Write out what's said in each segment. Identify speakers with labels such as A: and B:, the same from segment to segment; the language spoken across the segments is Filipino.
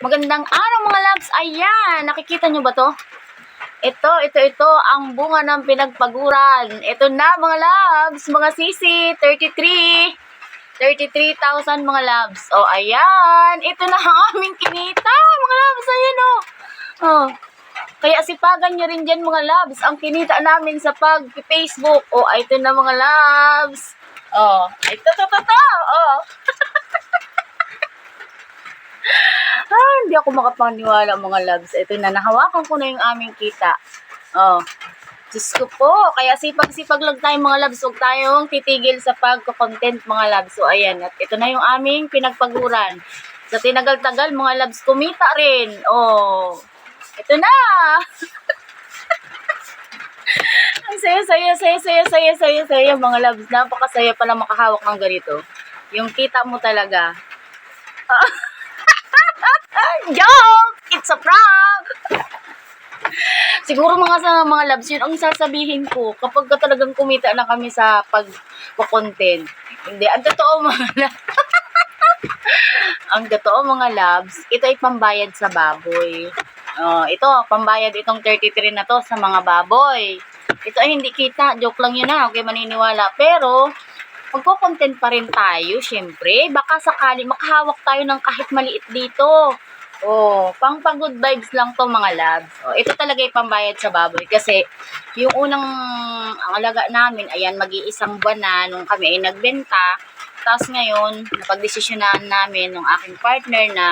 A: Magandang araw mga labs. Ayan, nakikita nyo ba to? Ito, ito, ito, ang bunga ng pinagpaguran. Ito na mga labs, mga sisi, 33. 33,000 mga labs. O, ayan. Ito na ang aming kinita, mga labs. Ayan o. Oh. Kaya sipagan nyo rin dyan mga labs. Ang kinita namin sa pag-Facebook. O, ito na mga labs. Oh, ito, ito, ito, ito. Oh. Ah, hindi ako makapaniwala mga loves. Ito na, nahawakan ko na yung aming kita. Oh. Diyos ko po. Kaya sipag-sipag lang tayo mga loves. Huwag tayong titigil sa pagko-content mga loves. So, ayan. At ito na yung aming pinagpaguran. Sa tinagal-tagal mga loves, kumita rin. Oh. Ito na. Ang saya, saya, saya, saya, saya, saya, saya, mga loves. Napakasaya pala makahawak ng ganito. Yung kita mo talaga. Joke! It's a prank! Siguro mga sa mga labs, yun ang sasabihin ko kapag ka talagang kumita na kami sa pag-content. Hindi, ang totoo mga ang totoo mga labs, ito ay pambayad sa baboy. Oh, ito, pambayad itong 33 na to sa mga baboy. Ito ay hindi kita, joke lang yun na, okay maniniwala. Pero, magko-content pa rin tayo, syempre. Baka sakali makahawak tayo ng kahit maliit dito. Oh, pang pang good vibes lang to mga labs. Oh, ito talaga yung pambayad sa baboy kasi yung unang ang alaga namin, ayan, mag-iisang buwan na nung kami ay nagbenta. Tapos ngayon, napagdesisyonan namin ng aking partner na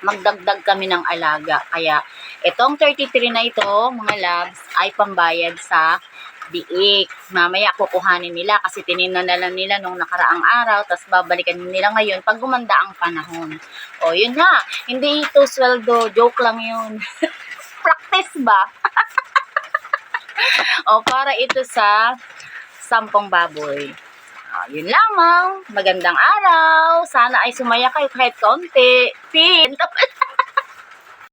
A: magdagdag kami ng alaga. Kaya itong 33 na ito, mga labs, ay pambayad sa biik. Mamaya kukuhanin nila kasi tininan na lang nila nung nakaraang araw, tapos babalikan nila ngayon pag gumanda ang panahon. O, yun na. Hindi ito sweldo. Joke lang yun. Practice ba? o, para ito sa sampung baboy. O, yun lamang. Magandang araw. Sana ay sumaya kayo kahit kaunti. Pin!